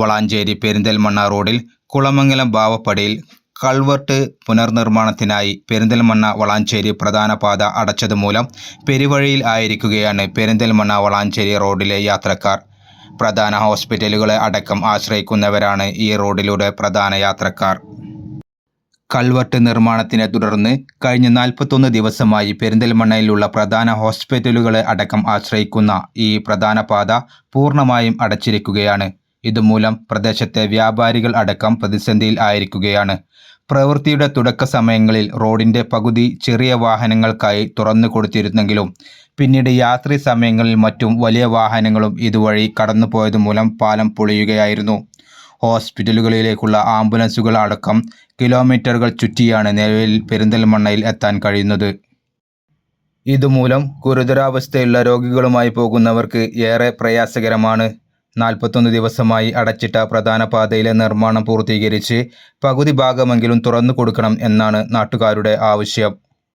വളാഞ്ചേരി പെരിന്തൽമണ്ണ റോഡിൽ കുളമംഗലം ബാവപ്പടിയിൽ കൾവർട്ട് പുനർനിർമ്മാണത്തിനായി പെരിന്തൽമണ്ണ വളാഞ്ചേരി പ്രധാന പാത അടച്ചതുമൂലം പെരുവഴിയിൽ ആയിരിക്കുകയാണ് പെരിന്തൽമണ്ണ വളാഞ്ചേരി റോഡിലെ യാത്രക്കാർ. പ്രധാന ഹോസ്പിറ്റലുകളെ അടക്കം ആശ്രയിക്കുന്നവരാണ് ഈ റോഡിലൂടെ പ്രധാന യാത്രക്കാർ. കൾവർട്ട് നിർമ്മാണത്തിനെ തുടർന്ന് കഴിഞ്ഞ നാൽപ്പത്തൊന്ന് ദിവസമായി പെരിന്തൽമണ്ണയിലുള്ള പ്രധാന ഹോസ്പിറ്റലുകളെ അടക്കം ആശ്രയിക്കുന്ന ഈ പ്രധാന പാത പൂർണമായും അടച്ചിരിക്കുകയാണ്. ഇതുമൂലം പ്രദേശത്തെ വ്യാപാരികൾ അടക്കം പ്രതിസന്ധിയിൽ ആയിരിക്കുകയാണ്. പ്രവൃത്തിയുടെ തുടക്ക സമയങ്ങളിൽ റോഡിന്റെ പകുതി ചെറിയ വാഹനങ്ങൾക്കായി തുറന്നു കൊടുത്തിരുന്നെങ്കിലും പിന്നീട് യാത്രി സമയങ്ങളിൽ മറ്റും വലിയ വാഹനങ്ങളും ഇതുവഴി കടന്നുപോയത് മൂലം പാലം പൊളിയുകയായിരുന്നു. ഹോസ്പിറ്റലുകളിലേക്കുള്ള ആംബുലൻസുകൾ അടക്കം കിലോമീറ്ററുകൾ ചുറ്റിയാണ് നിലവിൽ പെരിന്തൽമണ്ണയിൽ എത്താൻ കഴിയുന്നത്. ഇതുമൂലം ഗുരുതരാവസ്ഥയുള്ള രോഗികളുമായി പോകുന്നവർക്ക് ഏറെ പ്രയാസകരമാണ്. നാൽപ്പത്തൊന്ന് ദിവസമായി അടച്ചിട്ട പ്രധാന പാതയിലെ നിർമ്മാണം പൂർത്തീകരിച്ച് പകുതി ഭാഗമെങ്കിലും തുറന്നു കൊടുക്കണം എന്നാണ് നാട്ടുകാരുടെ ആവശ്യം.